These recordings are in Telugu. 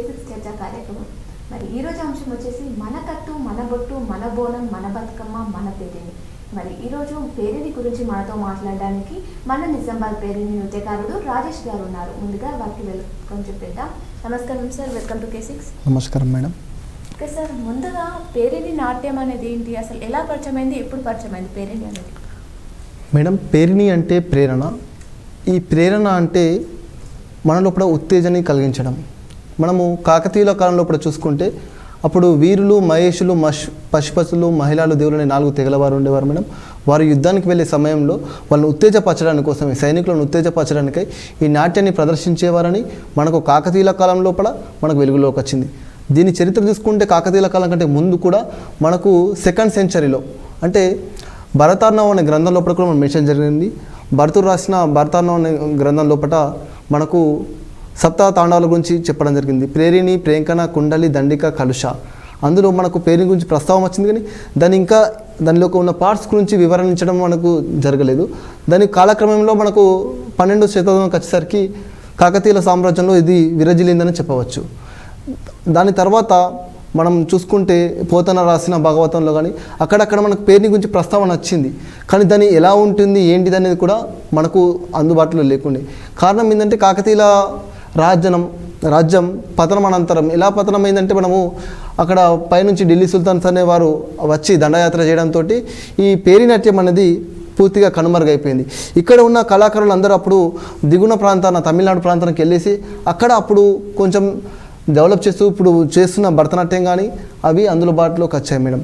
కార్యక్రమం. మరి ఈ రోజు అంశం వచ్చేసి మన కట్టు మన బొట్టు మన బోనం మన బతుకమ్మ మన పేరిని. మరి ఈ రోజు పేరిని గురించి మనతో మాట్లాడడానికి మన నిజామాబాద్ పేరిని నృత్యకారుడు రాజేష్ గారు ఉన్నారు. ముందుగా వారికి వెల్కమ్ చెప్పేద్దాం. నమస్కారం sir welcome to K six. నమస్కారం మేడం. ఓకే సార్ ముందుగా పేరిని నాట్యం అనేది ఏంటి? అసలు ఎలా పరిచయం అయింది ఎప్పుడు పరిచయం అయింది పేరిని అనేది? మేడం పేరిణి అంటే ప్రేరణ. ఈ ప్రేరణ అంటే మన లోపల ఉత్తేజాన్ని కలిగించడం. మనము కాకతీయుల కాలంలో ఇప్పుడు చూసుకుంటే అప్పుడు వీరులు మహేషులు మష్ పశుపతులు మహిళలు దేవులనే నాలుగు తెగలవారు ఉండేవారు మేడం. వారు యుద్ధానికి వెళ్ళే సమయంలో వాళ్ళని ఉత్తేజపరచడానికి కోసమే సైనికులను ఉత్తేజపరచడానికై ఈ నాట్యాన్ని ప్రదర్శించేవారని మనకు కాకతీయుల కాలం లోపల మనకు వెలుగులోకి వచ్చింది. దీని చరిత్ర చూసుకుంటే కాకతీయుల కాలం కంటే ముందు కూడా మనకు సెకండ్ సెంచరీలో అంటే భరతార్ణవం అనే గ్రంథం లోపల కూడా మనం మెన్షన్ జరిగింది. భరతుడు రాసిన భరతార్ణవం అనే గ్రంథం లోపల మనకు సప్తా తాండవాల గురించి చెప్పడం జరిగింది. ప్రేరిణి ప్రేంకణ కుండలి దండిక కలుష. అందులో మనకు పేరుని గురించి ప్రస్తావం వచ్చింది కానీ దాని ఇంకా దానిలో ఉన్న పార్ట్స్ గురించి వివరించడం మనకు జరగలేదు. దాని కాలక్రమంలో మనకు పన్నెండు శతాబ్దంకి వచ్చేసరికి కాకతీయుల సామ్రాజ్యంలో ఇది విరజిల్లిందని చెప్పవచ్చు. దాని తర్వాత మనం చూసుకుంటే పోతన రాసిన భాగవతంలో కానీ అక్కడక్కడ మనకు పేరుని గురించి ప్రస్తావన వచ్చింది. కానీ దాన్ని ఎలా ఉంటుంది ఏంటిది అనేది కూడా మనకు అందుబాటులో లేకుండే. కారణం ఏంటంటే కాకతీయుల రాజ్యం రాజ్యం పతనం అనంతరం ఎలా పతనమైందంటే మనము అక్కడ పైనుంచి ఢిల్లీ సుల్తాన్స్ అనేవారు వచ్చి దండయాత్ర చేయడంతో ఈ పేరినాట్యం అనేది పూర్తిగా కనుమరుగైపోయింది. ఇక్కడ ఉన్న కళాకారులు అందరూ అప్పుడు దిగున ప్రాంతాన తమిళనాడు ప్రాంతానికి వెళ్ళేసి అక్కడ అప్పుడు కొంచెం డెవలప్ చేస్తూ ఇప్పుడు చేస్తున్న భరతనాట్యం కానీ అవి అందుబాటులోకి వచ్చాయి మేడం.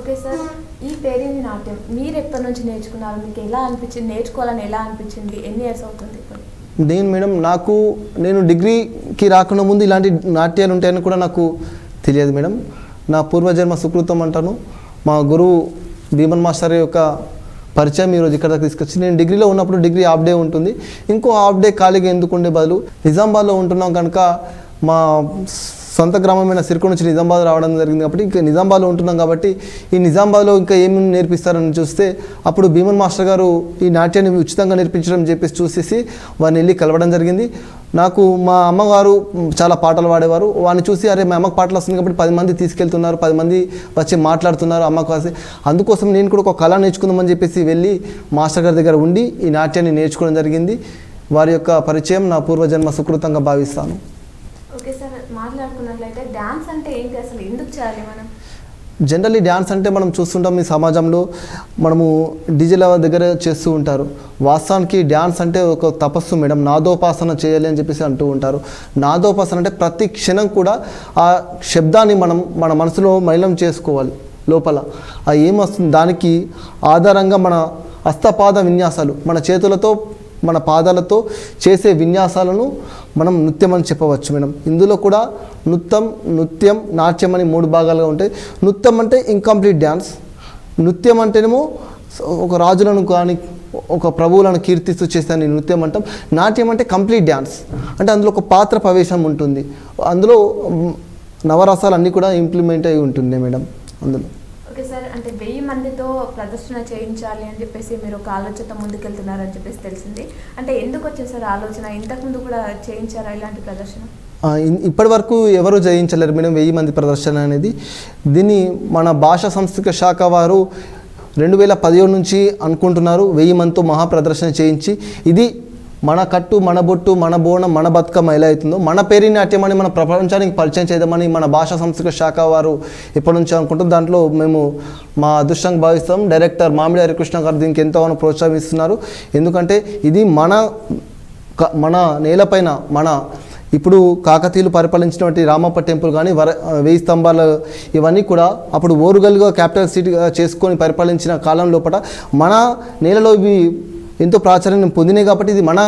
ఓకే సార్ ఈ పేరిని నాట్యం మీరు ఎప్పటి నుంచి నేర్చుకున్నారు? మీకు ఎలా అనిపించింది? నేర్చుకోవాలని ఎలా అనిపించింది? ఎన్ని ఇయర్స్ అవుతుంది ఇప్పుడు? నేను మేడం నాకు నేను డిగ్రీకి రాకుండా ముందు ఇలాంటి నాట్యాలు ఉంటాయని కూడా నాకు తెలియదు మేడం. నా పూర్వజన్మ సుకృతం అంటాను. మా గురువు భీమన్ మాస్టర్ యొక్క పరిచయం ఈరోజు ఇక్కడ దాకా తీసుకొచ్చి నేను డిగ్రీలో ఉన్నప్పుడు డిగ్రీ హాఫ్ డే ఉంటుంది. ఇంకో హాఫ్ డే ఖాళీగా ఎందుకు ఉండే బదులు నిజామాబాద్లో ఉంటున్నాం కనుక మా సొంత గ్రామమైన సిరికొండ నుంచి నిజామాబాద్ రావడం జరిగింది కాబట్టి ఇంకా నిజామాబాద్లో ఉంటున్నాం కాబట్టి ఈ నిజామాబాద్లో ఇంకా ఏమి నేర్పిస్తారని చూస్తే అప్పుడు భీమన్ మాస్టర్ గారు ఈ నాట్యాన్ని ఉచితంగా నేర్పించడం చెప్పేసి చూసేసి వారిని వెళ్ళి కలవడం జరిగింది. నాకు మా అమ్మగారు చాలా పాటలు పాడేవారు. వాడిని చూసి అరే మా అమ్మకు పాటలు వస్తుంది కాబట్టి పది మంది తీసుకెళ్తున్నారు పది మంది వచ్చి మాట్లాడుతున్నారు అమ్మ కాసి అందుకోసం నేను కూడా ఒక కళ నేర్చుకుందామని చెప్పేసి వెళ్ళి మాస్టర్ గారి దగ్గర ఉండి ఈ నాట్యాన్ని నేర్చుకోవడం జరిగింది. వారి యొక్క పరిచయం నా పూర్వజన్మ సుకృతంగా భావిస్తాను. మాట్లాడుకున్నట్లయితే డ్యాన్స్ అంటే ఏంటి? అసలు ఎందుకు చేయాలి మనం? జనరల్లీ డ్యాన్స్ అంటే మనం చూస్తుంటాం ఈ సమాజంలో మనము డీజేల దగ్గర చేస్తూ ఉంటారు. వాస్తవానికి డ్యాన్స్ అంటే ఒక తపస్సు మేడం. నాదోపాసన చేయాలి అని చెప్పేసి అంటూ ఉంటారు. నాదోపాసన అంటే ప్రతి క్షణం కూడా ఆ శబ్దాన్ని మనం మన మనసులో మైలం చేసుకోవాలి లోపల. ఆ ఏమొస్తుంది దానికి ఆధారంగా మన హస్తపాద విన్యాసాలు మన చేతులతో మన పాదాలతో చేసే విన్యాసాలను మనం నృత్యం అని చెప్పవచ్చు మేడం. ఇందులో కూడా నృత్యం నృత్యం నాట్యం అని మూడు భాగాలుగా ఉంటాయి. నృత్యం అంటే ఇంకంప్లీట్ డ్యాన్స్ నృత్యం అంటేనేమో ఒక రాజులను కానీ ఒక ప్రభువులను కీర్తిస్తూ చేస్తాను నృత్యం అంటాం. నాట్యం అంటే కంప్లీట్ డ్యాన్స్ అంటే అందులో ఒక పాత్ర ప్రవేశం ఉంటుంది. అందులో నవరసాలు అన్నీ కూడా ఇంప్లిమెంట్ అయి ఉంటుంది మేడం. అందులో. అంటే వెయ్యి మందితో ప్రదర్శన చేయించాలి అని చెప్పేసి మీరు ఒక ఆలోచనతో ముందుకెళ్తున్నారని చెప్పేసి తెలిసింది. అంటే ఎందుకు వచ్చింది సార్ ఆలోచన? ఇంతకుముందు కూడా చేయించారా ఇలాంటి ప్రదర్శన? ఇప్పటి వరకు ఎవరు జయించలేరు మేడం వెయ్యి మంది ప్రదర్శన అనేది. దీన్ని మన భాషా సంస్కృతిక శాఖ వారు రెండు వేల పదిహేడు నుంచి అనుకుంటున్నారు. వెయ్యి మందితో మహా ప్రదర్శన చేయించి. ఇది మన కట్టు మన బొట్టు మన బోనం మన బతుకమ్మ ఎలా అవుతుందో మన పేరి నాట్యం అని మన ప్రపంచానికి పరిచయం చేద్దామని మన భాషా సంస్కృతి శాఖ వారు ఇప్పటి నుంచి అనుకుంటాం దాంట్లో మేము మా అదృష్టంగా భావిస్తాం. డైరెక్టర్ మామిడి హరికృష్ణ గారు దీనికి ఎంతో ప్రోత్సహిస్తున్నారు. ఎందుకంటే ఇది మన మన నేలపైన మన ఇప్పుడు కాకతీయులు పరిపాలించినటువంటి రామప్ప టెంపుల్ కానీ వర వెయ్యి స్తంభాలు ఇవన్నీ కూడా అప్పుడు ఓరుగల్గా క్యాపిటల్ సిటీగా చేసుకొని పరిపాలించిన కాలం లోపల మన నేలలో ఇవి ఎంతో ప్రాచుర్యం పొందినాయి కాబట్టి ఇది మన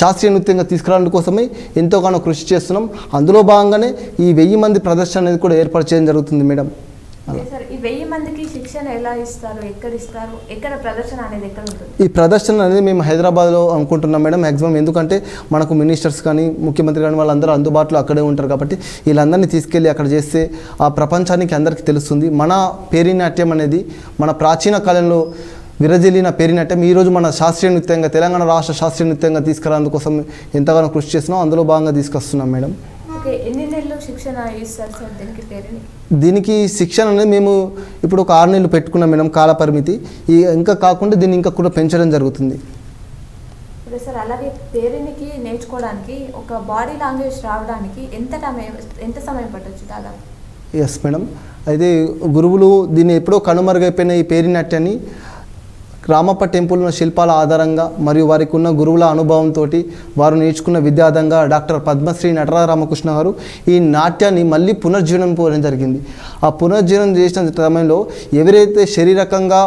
శాస్త్రీయ నృత్యంగా తీసుకురావడం కోసమే ఎంతోగానో కృషి చేస్తున్నాం. అందులో భాగంగానే ఈ వెయ్యి మంది ప్రదర్శన అనేది కూడా ఏర్పాటు చేయడం జరుగుతుంది మేడం. ఈ వెయ్యి మందికి శిక్షణ ఎలా ఇస్తారు? ఎక్కడ ఇస్తారు? ఎక్కడ ప్రదర్శన అనేది ఎక్కడ ఉంటుంది? ఈ ప్రదర్శన అనేది మేము హైదరాబాద్లో అనుకుంటున్నాం మేడం మ్యాక్సిమం ఎందుకంటే మనకు మినిస్టర్స్ కానీ ముఖ్యమంత్రి కానీ వాళ్ళందరూ అందుబాటులో అక్కడే ఉంటారు కాబట్టి వీళ్ళందరినీ తీసుకెళ్ళి అక్కడ చేస్తే ఆ ప్రపంచానికి అందరికీ తెలుస్తుంది. మన పేరినాట్యం అనేది మన ప్రాచీన కాలంలో విరజిల్లిన పేరినాట్యం ఈరోజు మన శాస్త్రీయ నృత్యంగా తెలంగాణ రాష్ట్ర శాస్త్రీయ నృత్యంగా తీసుకురాందుకోసం ఎంతగానో కృషి చేస్తున్నాం. అందులో భాగంగా తీసుకొస్తున్నాం మేడం. దీనికి శిక్షణ అనేది మేము ఇప్పుడు ఒక ఆరు నెలలు పెట్టుకున్నాం మేడం కాల పరిమితి. ఈ ఇంకా కాకుండా దీన్ని ఇంకా కూడా పెంచడం జరుగుతుంది. ఇప్పుడు సార్ అలాగే పేరునికి నేర్చుకోవడానికి ఒక బాడీ లాంగ్వేజ్ రావడానికి ఎంత టైం ఎంత సమయం పట్టొచ్చు దాదాపు? Yes madam. అయితే గురువులు దీన్ని ఎప్పుడో కనుమరుగైపోయిన ఈ పేరి నాట్యాన్ని రామప్ప టెంపుల్ ఉన్న శిల్పాల ఆధారంగా మరియు వారికి ఉన్న గురువుల అనుభవంతో వారు నేర్చుకున్న విద్యార్థంగా డాక్టర్ పద్మశ్రీ నటరా రామకృష్ణ గారు ఈ నాట్యాన్ని మళ్ళీ పునర్జీవనం పోవడం జరిగింది. ఆ పునర్జీవనం చేసిన సమయంలో ఎవరైతే శారీరకంగా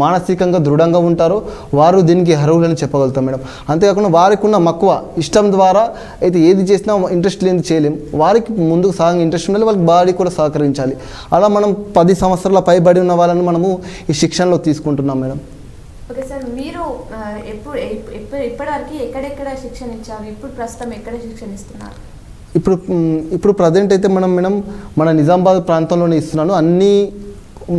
మానసికంగా దృఢంగా ఉంటారో వారు దీనికి అర్హులని చెప్పగలుగుతాం మేడం. అంతేకాకుండా వారికి ఉన్న మక్కువ ఇష్టం ద్వారా అయితే ఏది చేసినా ఇంట్రెస్ట్ లేని చేయలేం. వారికి ముందుకు సాగ ఇంట్రెస్ట్ ఉండాలి వాళ్ళకి బాడీ కూడా సహకరించాలి. అలా మనం పది సంవత్సరాల పైబడి ఉన్న వాళ్ళని మనము ఈ శిక్షణలో తీసుకుంటున్నాం మేడం. ఓకే సార్ మీరు ఎప్పుడు ఎప్పుడు ఇప్పటివరకు ఎక్కడెక్కడ శిక్షణ ఇచ్చారు ఇప్పుడు ప్రస్తుతం ఎక్కడ శిక్షణ ఇస్తున్నారు ఇప్పుడు ఇప్పుడు ప్రజెంట్ అయితే మనం మేడం మన నిజామాబాద్ ప్రాంతంలోనే ఇస్తున్నాను. అన్ని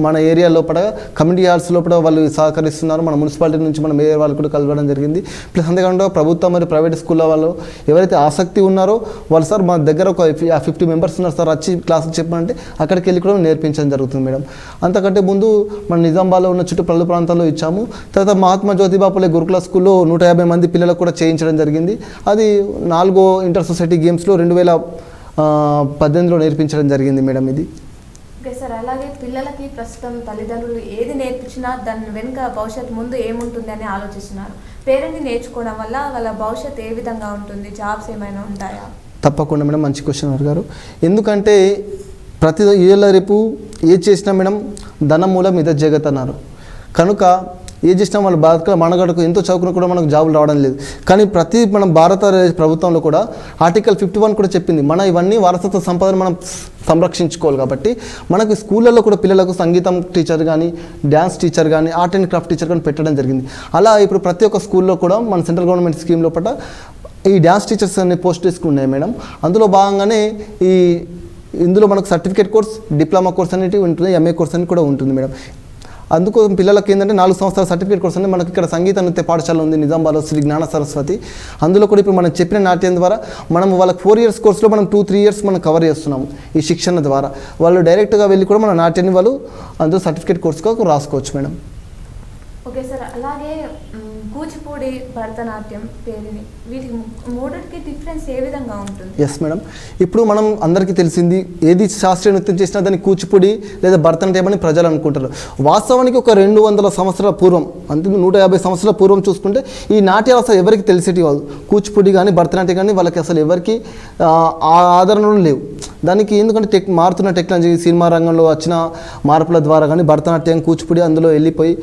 మన ఏరియా లోపల కమ్యూనిటీ హాల్స్ లోపల వాళ్ళు సహకరిస్తున్నారు. మన మున్సిపాలిటీ నుంచి మనం మేయర్ వాళ్ళు కూడా కలవడం జరిగింది. ప్లస్ అంతేకాకుండా ప్రభుత్వం మరియు ప్రైవేట్ స్కూల్లో వాళ్ళు ఎవరైతే ఆసక్తి ఉన్నారో వాళ్ళు సార్ మా దగ్గర ఒక ఫిఫ్టీ మెంబర్స్ ఉన్నారు సార్ వచ్చి క్లాసులు చెప్పమంటే అక్కడికి వెళ్ళి కూడా నేర్పించడం జరుగుతుంది మేడం. అంతకంటే ముందు మన నిజామాబాద్లో ఉన్న చుట్టూ పలు ప్రాంతాల్లో ఇచ్చాము. తర్వాత మహాత్మా జ్యోతిబాపులే గురుకుల స్కూల్లో నూట యాభై మంది పిల్లలకు కూడా చేయించడం జరిగింది. అది నాలుగో ఇంటర్ సొసైటీ గేమ్స్లో రెండు వేల పద్దెనిమిదిలో నేర్పించడం జరిగింది మేడం ఇది. ఓకే సార్ అలాగే పిల్లలకి ప్రస్తుతం తల్లిదండ్రులు ఏది నేర్పించినా దాని వెనుక భవిష్యత్ ముందు ఏముంటుంది అని ఆలోచిస్తున్నారు. పేరెంట్ని నేర్చుకోవడం వల్ల వాళ్ళ భవిష్యత్ ఏ విధంగా ఉంటుంది? జాబ్స్ ఏమైనా ఉంటాయా? తప్పకుండా మేడం మంచి క్వశ్చన్ అడిగారు ఎందుకంటే ప్రతి ఏళ్ళ రేపు ఏది చేసినా మేడం ధనం మూలం ఇద జగత్ అన్నారు. కనుక ఏది చేసినా వాళ్ళ బాధ మనగడకు ఎంతో చదువుకున్నా కూడా మనకు జాబులు రావడం లేదు. కానీ ప్రతి మనం భారత ప్రభుత్వంలో కూడా ఆర్టికల్ ఫిఫ్టీ వన్ కూడా చెప్పింది మన ఇవన్నీ వారసత్వ సంపదను మనం సంరక్షించుకోవాలి కాబట్టి మనకు స్కూళ్ళల్లో కూడా పిల్లలకు సంగీతం టీచర్ కానీ డ్యాన్స్ టీచర్ కానీ ఆర్ట్ అండ్ క్రాఫ్ట్ టీచర్ కానీ పెట్టడం జరిగింది. అలా ఇప్పుడు ప్రతి ఒక్క స్కూల్లో కూడా మన సెంట్రల్ గవర్నమెంట్ స్కీమ్ లోపల ఈ డ్యాన్స్ టీచర్స్ అనే పోస్ట్ ఉన్నాయి మేడం. అందులో భాగంగానే ఈ ఇందులో మనకు సర్టిఫికేట్ కోర్స్ డిప్లొమా కోర్స్ అనేటివి ఉంటుంది ఎంఏ కోర్స్ అని కూడా ఉంటుంది మేడం. అందుకు పిల్లలకి ఏంటంటే నాలుగు సంవత్సరాల సర్టిఫికేట్ కోర్స్ అనేది మనకి ఇక్కడ సంగీత నృత్య పాఠశాల ఉంది నిజామాబాద్లో శ్రీ జ్ఞాన సరస్వతి. అందులో కూడా ఇప్పుడు మనం చెప్పిన నాట్యం ద్వారా మనం వాళ్ళకి ఫోర్ ఇయర్స్ కోర్సులో మనం టూ త్రీ ఇయర్స్ మనం కవర్ చేస్తున్నాము ఈ శిక్షణ ద్వారా. వాళ్ళు డైరెక్ట్గా వెళ్ళి కూడా మన నాట్యాన్ని వాళ్ళు అందులో సర్టిఫికేట్ కోర్సుగా రాసుకోవచ్చు మేడం. ఓకే సార్ అలాగే కూచిపూడి భరతనాట్యం పేరుని వీటికి మూడిటికి డిఫరెన్స్ ఏ విధంగా ఉంటుంది? ఎస్ మేడం ఇప్పుడు మనం అందరికీ తెలిసింది ఏది శాస్త్రీయ నృత్యం చేసినా దాన్ని కూచిపూడి లేదా భరతనాట్యం అని ప్రజలు అనుకుంటారు. వాస్తవానికి ఒక రెండు వందల సంవత్సరాల పూర్వం అంటే నూట యాభై సంవత్సరాల పూర్వం చూసుకుంటే ఈ నాట్యాలు అసలు ఎవరికి తెలిసేటి కాదు. కూచిపూడి కానీ భరతనాట్యం కానీ వాళ్ళకి అసలు ఎవరికి ఆదరణలు లేవు. దానికి ఎందుకంటే టెక్ మారుతున్న టెక్నాలజీ సినిమా రంగంలో వచ్చిన మార్పుల ద్వారా కానీ భరతనాట్యం కూచిపూడి అందులో వెళ్ళిపోయి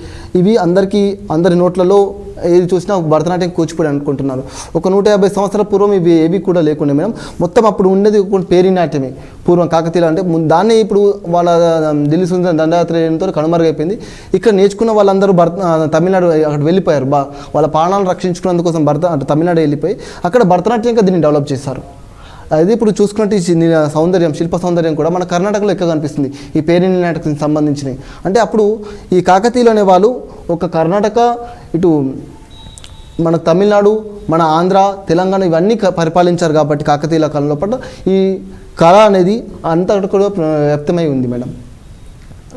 ఇవి అందరికీ అందరి నోట్లలో ఏది చూసినా భరతనాట్యం కూచిపూడి అనుకుంటున్నారు. ఒక నూట యాభై సంవత్సరాల పూర్వం ఇవి ఏవి కూడా లేకుండా మేడం. మొత్తం అప్పుడు ఉండేది పేరినాట్యమే పూర్వం కాకతీయులు అంటే ముందు దాన్ని ఇప్పుడు వాళ్ళ ఢిల్లీ సుందర దండయాత్రతో కనుమరుగైపోయింది. ఇక్కడ నేర్చుకున్న వాళ్ళందరూ భరత తమిళనాడు అక్కడ వెళ్ళిపోయారు. బా వాళ్ళ ప్రాణాలను రక్షించుకున్నందుకోసం భరత అంటే తమిళనాడు వెళ్ళిపోయి అక్కడ భరతనాట్యంగా దీన్ని డెవలప్ చేశారు. అది ఇప్పుడు చూసుకున్నట్టు ఈ సౌందర్యం శిల్ప సౌందర్యం కూడా మన కర్ణాటకలో ఎక్కువ కనిపిస్తుంది. ఈ పేరిని నాటకం సంబంధించినవి. అంటే అప్పుడు ఈ కాకతీయులు అనే వాళ్ళు ఒక కర్ణాటక ఇటు మన తమిళనాడు మన ఆంధ్ర తెలంగాణ ఇవన్నీ పరిపాలించారు కాబట్టి కాకతీయుల కాలంలో పాటు ఈ కళ అనేది అంతటా కూడా వ్యక్తమై ఉంది మేడం.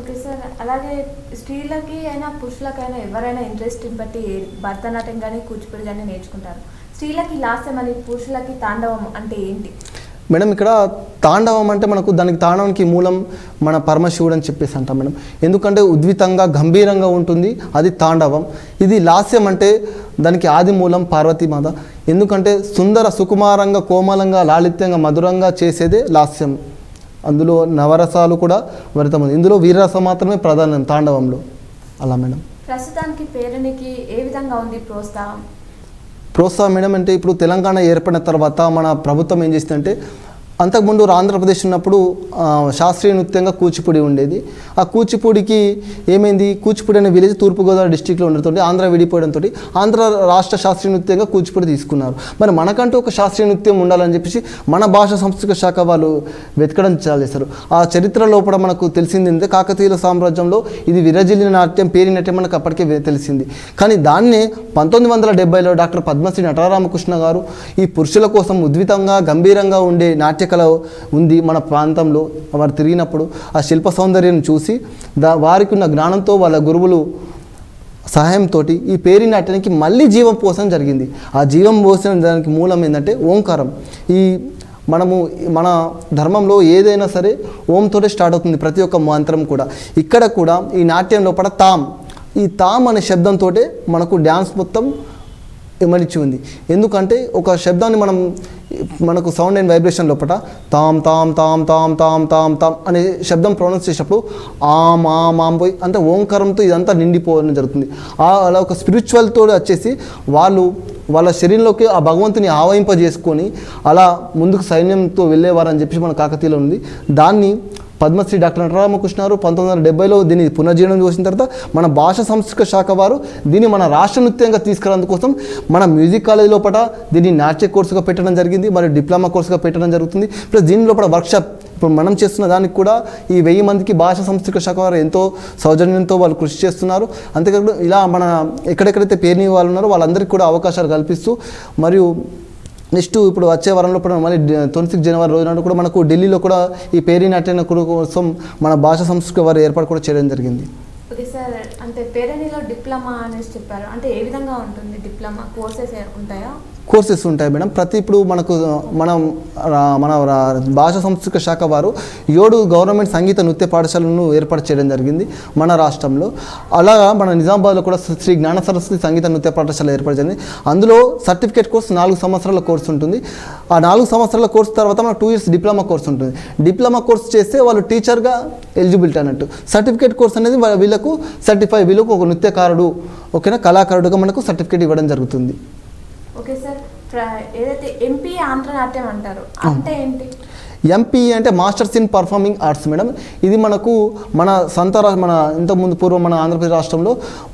ఓకే సార్ అలాగే స్త్రీలకి అయినా పురుషులకైనా ఎవరైనా ఇంట్రెస్ట్ బట్టి భరతనాట్యం కానీ కూచిపూడి కానీ నేర్చుకుంటారు. స్త్రీలకి లాస్యం అని పురుషులకి తాండవం అంటే ఏంటి? మేడం ఇక్కడ తాండవం అంటే మనకు దానికి తాండవానికి మూలం మన పరమశివుడు అని చెప్పేసి అంటాం మేడం. ఎందుకంటే ఉద్వితంగా గంభీరంగా ఉంటుంది అది తాండవం. ఇది లాస్యం అంటే దానికి ఆది మూలం పార్వతీమాత ఎందుకంటే సుందర సుకుమారంగా కోమలంగా లాలిత్యంగా మధురంగా చేసేదే లాస్యం. అందులో నవరసాలు కూడా వరితమైంది ఇందులో వీరరసం మాత్రమే ప్రధానం తాండవంలో. అలా మేడం. ప్రస్తుతానికి పేరునికి ఏ విధంగా ఉంది ప్రోత్సాహం? ప్రోత్సాహం మేడం అంటే ఇప్పుడు తెలంగాణ ఏర్పడిన తర్వాత మన ప్రభుత్వం ఏం చేసిందంటే అంతకుముందు ఆంధ్రప్రదేశ్ ఉన్నప్పుడు శాస్త్రీయ నృత్యంగా కూచిపూడి ఉండేది. ఆ కూచిపూడికి ఏమైంది? కూచిపూడి అనే విలేజ్ తూర్పుగోదావరి డిస్టిక్లో ఉండటంతో ఆంధ్ర విడిపోవడంతో ఆంధ్ర రాష్ట్ర శాస్త్రీయ నృత్యంగా కూచిపూడి తీసుకున్నారు. మరి మనకంటూ ఒక శాస్త్రీయ నృత్యం ఉండాలని చెప్పేసి మన భాష సంస్కృతిక శాఖ వాళ్ళు వెతకడం చాలా చేశారు ఆ చరిత్ర లోపల మనకు తెలిసింది ఏంటంటే కాకతీయుల సామ్రాజ్యంలో ఇది విరజిల్లిన నాట్యం పేరి నాట్యం మనకు అప్పటికే తెలిసింది. కానీ దాన్నే పంతొమ్మిది వందల డెబ్బైలో డాక్టర్ పద్మశ్రీ నటరామకృష్ణ గారు ఈ పురుషుల కోసం ఉద్వితంగా గంభీరంగా ఉండే నాట్యం నాట్యకళ ఉంది మన ప్రాంతంలో. వారు తిరిగినప్పుడు ఆ శిల్ప సౌందర్యం చూసి దా వారికి ఉన్న జ్ఞానంతో వాళ్ళ గురువులు సహాయంతో ఈ పేరి నాట్యానికి మళ్ళీ జీవం పోసడం జరిగింది. ఆ జీవం పోసిన దానికి మూలం ఏంటంటే ఓంకారం. ఈ మనము మన ధర్మంలో ఏదైనా సరే ఓంతోటే స్టార్ట్ అవుతుంది ప్రతి ఒక్క మంత్రం కూడా. ఇక్కడ కూడా ఈ నాట్యం లోపల తామ్. ఈ తామ్ అనే శబ్దంతో మనకు డ్యాన్స్ మొత్తం ఇమడిచి ఉంది. ఎందుకంటే ఒక శబ్దాన్ని మనం మనకు సౌండ్ అండ్ వైబ్రేషన్ లోపల తామ్ తామ్ తామ్ తామ్ తామ్ తామ్ తామ్ అనే శబ్దం ప్రొనౌన్స్ చేసేటప్పుడు ఆమ్ ఆమ్ ఆమ్ పోయి అంటే ఓంకారంతో ఇదంతా నిండిపోవడం జరుగుతుంది. అలా ఒక స్పిరిచువల్తో వచ్చేసి వాళ్ళు వాళ్ళ శరీరంలోకి ఆ భగవంతుని ఆవహింపజేసుకొని అలా ముందుకు సైన్యంతో వెళ్ళేవారని చెప్పి మన కాకతీయలో ఉంది. దాన్ని పద్మశ్రీ డాక్టర్ నటరామకృష్ణ గారు పంతొమ్మిది వందల డెబ్బైలో దీన్ని పునర్జీవనం చేసిన తర్వాత మన భాష సంస్కృత శాఖ వారు దీన్ని మన రాష్ట్ర నృత్యంగా తీసుకురావడం కోసం మన మ్యూజిక్ కాలేజ్ లోపల దీన్ని నాట్య కోర్సుగా పెట్టడం జరిగింది మరియు డిప్లొమా కోర్సుగా పెట్టడం జరుగుతుంది. ప్లస్ దీని లోపల వర్క్షాప్ ఇప్పుడు మనం చేస్తున్న దానికి కూడా ఈ వెయ్యి మందికి భాష సంస్కృత శాఖ వారు ఎంతో సౌజన్యంతో వాళ్ళు కృషి చేస్తున్నారు. అంతేకాకుండా ఇలా మన ఎక్కడెక్కడైతే పేరుని వాళ్ళు ఉన్నారో వాళ్ళందరికీ కూడా అవకాశాలు కల్పిస్తూ మరియు నెక్స్ట్ ఇప్పుడు వచ్చే వారంలో కూడా మళ్ళీ ట్వంటీ సిక్స్ జనవరి రోజు నాడు కూడా మనకు ఢిల్లీలో కూడా ఈ పేరీ నాట్యం కోసం మన భాష సంస్కృతి వారు ఏర్పాటు కూడా చేయడం జరిగింది. ఓకే సార్ అంటే పేరణిలో డిప్లొమా అనేసి చెప్పారు. అంటే ఏ విధంగా ఉంటుంది డిప్లొమా? కోర్సెస్ ఉంటాయా? కోర్సెస్ ఉంటాయి మేడం. ప్రతి ఇప్పుడు మనకు మనం మన భాషా సంస్కృత శాఖ వారు ఏడు గవర్నమెంట్ సంగీత నృత్య పాఠశాలను ఏర్పాటు చేయడం జరిగింది మన రాష్ట్రంలో. అలాగా మన నిజామాబాద్లో కూడా శ్రీ జ్ఞాన సరస్వతి సంగీత నృత్య పాఠశాల ఏర్పాటు జరిగింది. అందులో సర్టిఫికేట్ కోర్స్ నాలుగు సంవత్సరాల కోర్సు ఉంటుంది. ఆ నాలుగు సంవత్సరాల కోర్సు తర్వాత మనకు టూ ఇయర్స్ డిప్లొమా కోర్స్ ఉంటుంది. డిప్లొమా కోర్స్ చేస్తే వాళ్ళు టీచర్గా ఎలిజిబిలిటీ అన్నట్టు. సర్టిఫికేట్ కోర్స్ అనేది వీళ్ళకు సర్టిఫై వీళ్ళకు ఒక నృత్యకారుడు ఓకేనా కళాకారుడుగా మనకు సర్టిఫికేట్ ఇవ్వడం జరుగుతుంది. ఓకే సార్ ఏదైతే ఎంపీ అంటారు అంటే ఏంటి? ఎంపీ అంటే masters in performing arts madam. ఇది మనకు మన సొంత మన ఇంతకుముందు పూర్వం మన ఆంధ్రప్రదేశ్ రాష్ట్రంలో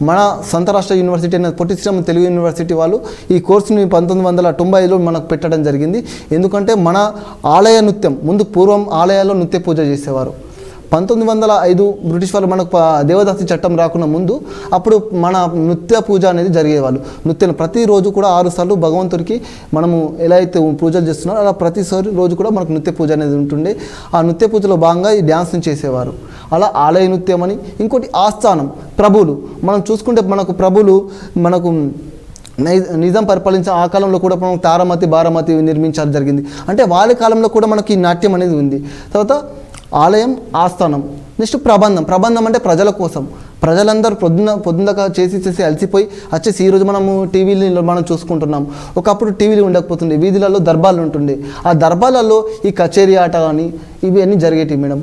మన సొంత రాష్ట్ర యూనివర్సిటీ అయిన పొట్టి శ్రీరామ తెలుగు యూనివర్సిటీ వాళ్ళు ఈ కోర్సుని పంతొమ్మిది వందల తొంభై ఐదులో మనకు పెట్టడం జరిగింది. ఎందుకంటే మన ఆలయ నృత్యం ముందు పూర్వం ఆలయాల్లో నృత్య పూజ చేసేవారు. పంతొమ్మిది వందల ఐదు బ్రిటిష్ వాళ్ళు మనకు దేవదాసి చట్టం రాకుండా ముందు అప్పుడు మన నృత్య పూజ అనేది జరిగేవాళ్ళు. నృత్యం ప్రతిరోజు కూడా ఆరు సార్లు భగవంతుడికి మనము ఎలా అయితే పూజలు చేస్తున్నారో అలా ప్రతిసారి రోజు కూడా మనకు నృత్య పూజ అనేది ఉంటుండే. ఆ నృత్య పూజలో భాగంగా ఈ డ్యాన్స్ని చేసేవారు. అలా ఆలయ నృత్యం అని ఇంకోటి ఆస్థానం ప్రభులు. మనం చూసుకుంటే మనకు ప్రభులు మనకు నిజం పరిపాలించిన ఆ కాలంలో కూడా మనం తారామతి బారామతి నిర్మించడం జరిగింది. అంటే వాళ్ళ కాలంలో కూడా మనకి ఈ నాట్యం అనేది ఉంది. తర్వాత ఆలయం ఆస్థానం నెక్స్ట్ ప్రబంధం. ప్రబంధం అంటే ప్రజల కోసం. ప్రజలందరూ పొద్దున పొద్దునక చేసి చేసి అలసిపోయి వచ్చేసి ఈరోజు మనము టీవీలో మనం చూసుకుంటున్నాం. ఒకప్పుడు టీవీలు ఉండకపోతుండే వీధులలో దర్బాలు ఉంటుండే. ఆ దర్బాలలో ఈ కచేరీ ఆట కానీ ఇవన్నీ జరిగేటివి మేడం.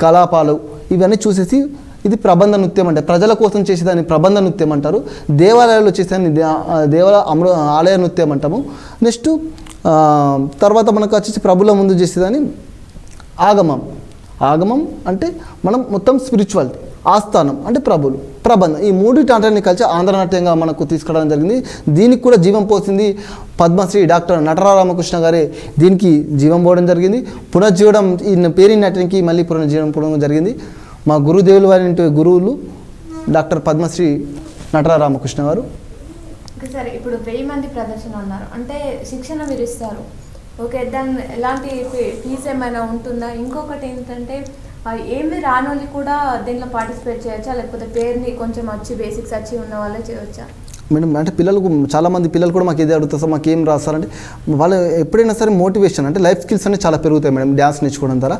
కలాపాలు ఇవన్నీ చూసేసి ఇది ప్రబంధ నృత్యం అంటే. ప్రజల కోసం చేసేదాన్ని ప్రబంధ నృత్యం అంటారు. దేవాలయాల్లో చేసేదాన్ని దే- దేవాలయ అమృ ఆలయ నృత్యం అంటాము. నెక్స్ట్ తర్వాత మనకు వచ్చేసి ప్రభుల ముందు చేసేదాన్ని ఆగమం. ఆగమం అంటే మనం మొత్తం స్పిరిచువల్ ఆస్థానం అంటే ప్రభులు ప్రబంధం. ఈ మూడు నాట్యాన్ని కలిసి ఆంధ్రనాట్యంగా మనకు తీసుకురావడం జరిగింది. దీనికి కూడా జీవం పోసింది పద్మశ్రీ డాక్టర్ నటరా రామకృష్ణ గారే. దీనికి జీవం పోవడం జరిగింది. పునర్జీవడం ఈ పేరు నాట్యానికి మళ్ళీ పునర్జీవనం పోవడం జరిగింది. మా గురుదేవులు వారి గురువులు డాక్టర్ పద్మశ్రీ నటరా రామకృష్ణ గారు ఇప్పుడు వెయ్యి మంది ప్రదర్శన ఉన్నారు. అంటే శిక్షణ మీరు ఇస్తారు ఓకే దాని ఎలాంటి ఫీజు ఏమైనా ఉంటుందా? ఇంకొకటి ఏంటంటే ఆ, ఏమి రానోళ్ళు కూడా దీంట్లో పార్టిసిపేట్ చేయొచ్చా? లేకపోతే పేరుని కొంచెం వచ్చి బేసిక్స్ వచ్చి ఉన్న వాళ్ళే చేయొచ్చా? మేడం అంటే పిల్లలకు చాలామంది పిల్లలు కూడా మాకు ఇదే అడుగుతారు సార్ మాకు ఏం రాస్తారంటే వాళ్ళు ఎప్పుడైనా సరే మోటివేషన్ అంటే లైఫ్ స్కిల్స్ అనేవి చాలా పెరుగుతాయి మేడం డ్యాన్స్ నేర్చుకోవడం ద్వారా.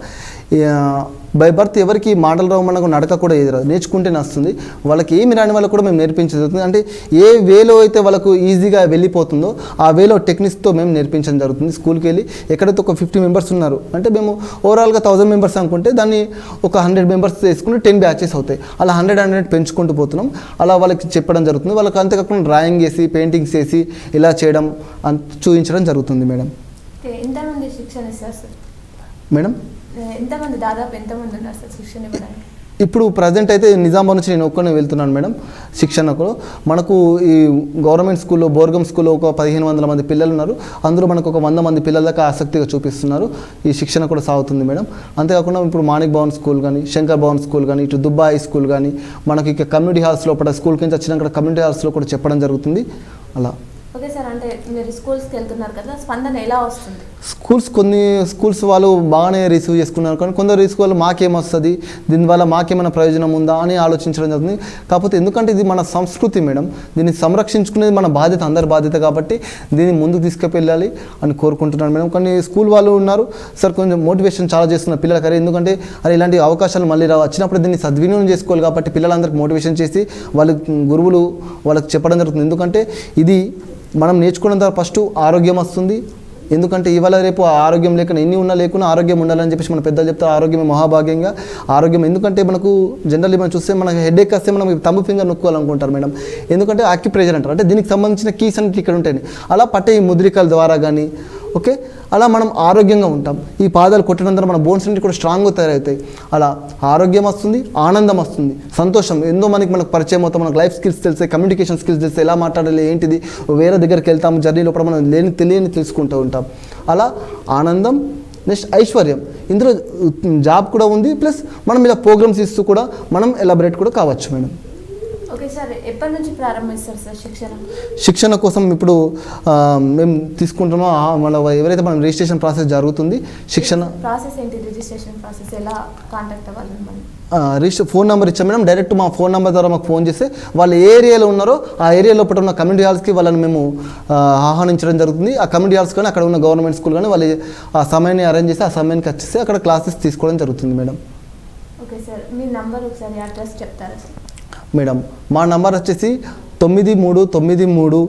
బై బర్త్ ఎవరికి మాటలు రావు మనకు నడక కూడా ఏది రాదు. నేర్చుకుంటేనే వస్తుంది వాళ్ళకి ఏమి రాని వాళ్ళకి కూడా మేము నేర్పించేది జరుగుతుంది. అంటే ఏ వేలో అయితే వాళ్ళకు ఈజీగా వెళ్ళిపోతుందో ఆ వేలో టెక్నిక్స్తో మేము నేర్పించడం జరుగుతుంది. స్కూల్కి వెళ్ళి ఎక్కడైతే ఒక ఫిఫ్టీ మెంబర్స్ ఉన్నారు అంటే మేము ఓవరాల్గా థౌసండ్ మెంబర్స్ అనుకుంటే దాన్ని ఒక హండ్రెడ్ మెంబర్స్ తీసుకుంటే టెన్ బ్యాచెస్ అవుతాయి. అలా హండ్రెడ్ హండ్రెడ్ పెంచుకుంటూ పోతున్నాం. అలా వాళ్ళకి చెప్పడం జరుగుతుంది. వాళ్ళకి అంతేకాకుండా డ్రాయింగ్ వేసి పెయింటింగ్స్ వేసి ఇలా చేయడం అంత చూపించడం జరుగుతుంది మేడం. మేడం? ఎంతమంది దాదాపు ఎంతమంది ఉన్నారు సార్ శిక్షణ ఇవ్వడానికి? ఇప్పుడు ప్రజెంట్ అయితే నిజామాబాద్ నుంచి నేను ఒక్కనే వెళ్తున్నాను మేడం శిక్షణకు. మనకు ఈ గవర్నమెంట్ స్కూల్లో బోర్గం స్కూల్లో ఒక పదిహేను వందల మంది పిల్లలు ఉన్నారు. అందులో మనకు ఒక వంద మంది పిల్లల దాకా ఆసక్తిగా చూపిస్తున్నారు. ఈ శిక్షణ కూడా సాగుతుంది మేడం. అంతేకాకుండా ఇప్పుడు మాణిక్ భవన్ స్కూల్ కానీ శంకర్ భవన్ స్కూల్ కానీ ఇటు దుబాయ్ స్కూల్ కానీ మనకి ఇక కమ్యూనిటీ హాల్స్ లోపల స్కూల్ కింద వచ్చినాక కమ్యూనిటీ హాల్స్లో కూడా చెప్పడం జరుగుతుంది. అలా. ఓకే సార్ అంటే మీరు స్కూల్స్కి వెళ్తున్నారు కదా స్పందన ఎలా వస్తుంది? స్కూల్స్ కొన్ని స్కూల్స్ వాళ్ళు బాగానే రిసీవ్ చేసుకున్నారు. కానీ కొందరు రిసీవ్ వాళ్ళు మాకేమొస్తుంది దీనివల్ల మాకేమైనా ప్రయోజనం ఉందా అని ఆలోచించడం జరుగుతుంది. కాకపోతే ఎందుకంటే ఇది మన సంస్కృతి మేడం. దీన్ని సంరక్షించుకునేది మన బాధ్యత అందరి బాధ్యత కాబట్టి దీన్ని ముందుకు తీసుకువెళ్ళాలి అని కోరుకుంటున్నాను మేడం. కొన్ని స్కూల్ వాళ్ళు ఉన్నారు. సార్ కొంచెం మోటివేషన్ చాలా చేస్తున్నారు పిల్లలకి. అరే ఎందుకంటే అరే ఇలాంటి అవకాశాలు మళ్ళీ రా వచ్చినప్పుడు దీన్ని సద్వినియోగం చేసుకోవాలి కాబట్టి పిల్లలందరికీ మోటివేషన్ చేసి వాళ్ళ గురువులు వాళ్ళకి చెప్పడం జరుగుతుంది. ఎందుకంటే ఇది మనం నేర్చుకున్న తర్వాత ఫస్ట్ ఆరోగ్యం వస్తుంది. ఎందుకంటే ఇవాళ రేపు ఆరోగ్యం లేకుండా ఎన్ని ఉన్నా లేకున్నా ఆరోగ్యం ఉండాలని చెప్పేసి మన పెద్దలు చెప్తారు. ఆరోగ్యమే మహాభాగ్యంగా. ఆరోగ్యం ఎందుకంటే మనకు జనరల్లీ మనం చూస్తే మనకు హెడేక్ వస్తే మనం తమ్ము ఫింగర్ నొక్కోవాలనుకుంటారు మేడం. ఎందుకంటే ఆక్యుప్రెజర్ అంటారు. అంటే దీనికి సంబంధించిన కీస్ అన్నిటి ఇక్కడ ఉంటాయి. అలా పట్టే ఈ ముద్రికల ద్వారా కానీ ఓకే? అలా మనం ఆరోగ్యంగా ఉంటాం. ఈ పాదాలు కొట్టడం మన బోన్స్ అన్ని కూడా స్ట్రాంగ్గా తయారవుతాయి. అలా ఆరోగ్యం వస్తుంది ఆనందం వస్తుంది సంతోషం. ఎంతో మనకి మనకు పరిచయం అవుతాం మనకు లైఫ్ స్కిల్స్ తెలిసే కమ్యూనికేషన్ స్కిల్స్ తెలిసే ఎలా మాట్లాడాలి ఏంటిది వేరే దగ్గరికి వెళ్తాము జర్నీలో కూడా మనం లేని తెలియని తెలుసుకుంటూ ఉంటాం. అలా ఆనందం నెక్స్ట్ ఐశ్వర్యం. ఇందులో జాబ్ కూడా ఉంది ప్లస్ మనం ఇలా ప్రోగ్రామ్స్ ఇస్తూ కూడా మనం ఎలాబరేట్ కూడా కావచ్చు మేడం ఓకే సార్ ఎప్పటి నుంచి ప్రారంభిస్తారు సార్ శిక్షణ? శిక్షణ కోసం ఇప్పుడు మేము తీసుకుంటున్నామో ఆ, మన ఎవరైతే మనం రిజిస్ట్రేషన్ ప్రాసెస్ జరుగుతుంది శిక్షణ. ప్రాసెస్ ఏంటి? రిజిస్ట్రేషన్ ప్రాసెస్ ఎలా కాంటాక్ట్ అవ్వాలి రిజిస్టర్ ఫోన్ నెంబర్ ఇచ్చాం మేడం. డైరెక్ట్ మా ఫోన్ నెంబర్ ద్వారా మాకు ఫోన్ చేస్తే వాళ్ళు ఏ ఏరియాలో ఉన్నారో ఆ ఏరియాలో ఉన్న కమ్యూనిటీ హాల్స్కి వాళ్ళని మేము ఆహ్వానించడం జరుగుతుంది. ఆ కమ్యూనిటీ హాల్స్ కానీ అక్కడ ఉన్న గవర్నమెంట్ స్కూల్ కానీ వాళ్ళు ఆ సమయాన్ని అరేంజ్ చేసి ఆ సమయానికి వచ్చేసి అక్కడ క్లాసెస్ తీసుకోవడం జరుగుతుంది మేడం. ఓకే సార్ మీ నంబర్ ఒకసారి అడ్రస్ చెప్తారా సార్ మేడం. మా నంబర్ వచ్చేసి తొమ్మిది మూడు తొమ్మిది మూడు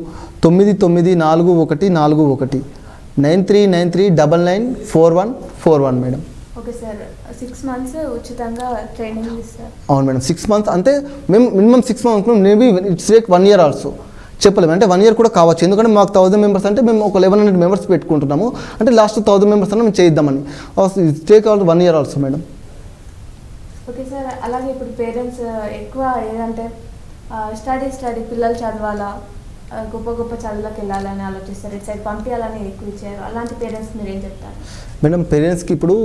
తొమ్మిది తొమ్మిది నాలుగు ఒకటి నాలుగు ఒకటి. Nine three nine three double nine four one four one madam. Okay sir. Six months ఉచితంగా ట్రైనింగ్ ఇస్తారు. అవును మేడం. సిక్స్ మంత్స్ అంటే మేము minimum six months maybe it's take one year also. చెప్పలేము అంటే వన్ ఇయర్ కూడా కావచ్చు. ఎందుకంటే మాకు థౌసండ్ మెంబర్స్ అంటే మేము ఒక లెవెన్ హండ్రెడ్ మెంబర్స్ పెట్టుకుంటున్నాము. అంటే లాస్ట్ థౌసండ్ మెంబర్స్ అన్న మేము చేద్దామని take all one year also madam. Okay sir అలాగే ఇప్పుడు పేరెంట్స్ ఎక్కువ ఏదంటే స్టడీ స్టడీ పిల్లలు చదవాలా? గొప్ప గొప్ప చదువులకు వెళ్ళాలని ఆలోచిస్తారు. ఇటు సైడ్ పంపించాలని ఎక్కువ ఇచ్చారు. అలాంటి పేరెంట్స్ మీరు ఏం చెప్తారు? మేడం పేరెంట్స్కి ఇప్పుడు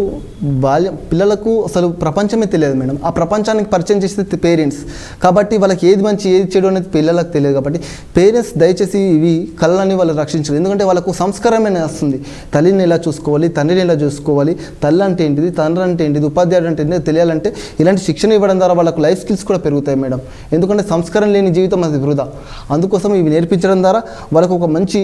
బాల్యం పిల్లలకు అసలు ప్రపంచమే తెలియదు మేడం. ఆ ప్రపంచానికి పరిచయం చేసేది పేరెంట్స్ కాబట్టి వాళ్ళకి ఏది మంచి ఏది చెడు అనేది పిల్లలకు తెలియదు కాబట్టి పేరెంట్స్ దయచేసి ఇవి కళ్ళని వాళ్ళు రక్షించరు. ఎందుకంటే వాళ్ళకు సంస్కారమే వస్తుంది తల్లిని ఎలా చూసుకోవాలి తండ్రిని ఎలా చూసుకోవాలి తల్లి అంటే ఏంటిది తండ్రి అంటే ఏంటిది ఉపాధ్యాయుడు అంటే ఏంటిది తెలియాలంటే ఇలాంటి శిక్షణ ఇవ్వడం ద్వారా వాళ్ళకు లైఫ్ స్కిల్స్ కూడా పెరుగుతాయి మేడం. ఎందుకంటే సంస్కారం లేని జీవితం అది వృధా. అందుకోసం ఇవి నేర్పించడం ద్వారా వాళ్ళకు ఒక మంచి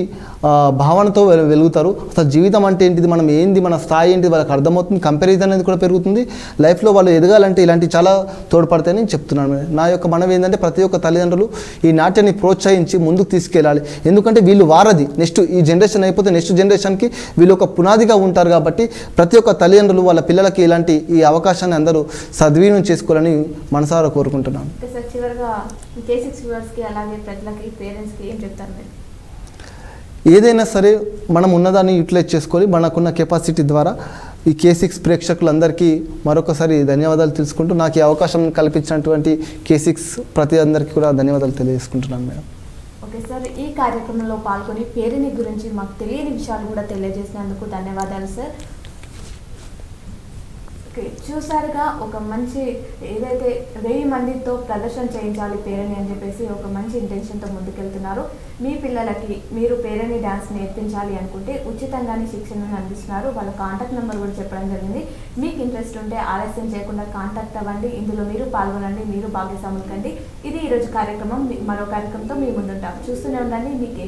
భావనతో వెలుగుతారు. అసలు జీవితం అంటే ఏంటిది మనం ఏంది మన స్థాయి ఏంటి వాళ్ళకి అర్థమవుతుంది కంపారిజన్ అనేది కూడా పెరుగుతుంది. లైఫ్లో వాళ్ళు ఎదగాలంటే ఇలాంటి చాలా తోడ్పడతాయని నేను చెప్తున్నాను. నా యొక్క మనవి ఏంటంటే ప్రతి ఒక్క తల్లిదండ్రులు ఈ నాట్యాన్ని ప్రోత్సహించి ముందుకు తీసుకెళ్ళాలి. ఎందుకంటే వీళ్ళు వారది నెక్స్ట్ ఈ జనరేషన్ అయిపోతే నెక్స్ట్ జనరేషన్కి వీళ్ళు ఒక పునాదిగా ఉంటారు కాబట్టి ప్రతి ఒక్క తల్లిదండ్రులు వాళ్ళ పిల్లలకి ఇలాంటి ఈ అవకాశాన్ని అందరూ సద్వినియోగం చేసుకోవాలని మనసారా కోరుకుంటున్నాను. చివరిగా అలాగే ప్రజలకి పేరెంట్స్కి ఏం చెప్తారు ఏదైనా సరే మనం ఉన్నదాన్ని యూటిలైజ్ చేసుకొని మనకున్న కెపాసిటీ ద్వారా ఈ కే సిక్స్ ప్రేక్షకులందరికీ మరొకసారి ధన్యవాదాలు తెలుసుకుంటూ నాకు ఈ అవకాశం కల్పించినటువంటి కే సిక్స్ ప్రతి అందరికీ కూడా ధన్యవాదాలు తెలియజేసుకుంటున్నాను మేడం. ఓకే సార్ ఈ కార్యక్రమంలో పాల్గొని పేరుని గురించి మాకు తెలియని విషయాలు కూడా తెలియజేసినందుకు ధన్యవాదాలు సార్. చూసారుగా ఒక మంచి ఏదైతే వెయ్యి మందితో ప్రదర్శన చేయించాలి పేరని అని చెప్పేసి ఒక మంచి ఇంటెన్షన్తో ముందుకెళ్తున్నారు. మీ పిల్లలకి మీరు పేరని డ్యాన్స్ నేర్పించాలి అనుకుంటే ఉచితంగానే శిక్షణను అందిస్తున్నారు. వాళ్ళ కాంటాక్ట్ నెంబర్ కూడా చెప్పడం జరిగింది. మీకు ఇంట్రెస్ట్ ఉంటే ఆలస్యం చేయకుండా కాంటాక్ట్ అవ్వండి. ఇందులో మీరు పాల్గొనండి. మీరు భాగ్యస్వాములు కండి ఇది ఈరోజు కార్యక్రమం. మరో కార్యక్రమంతో మీ ముందుంటాం. చూస్తూనే ఉండండి. మీ కే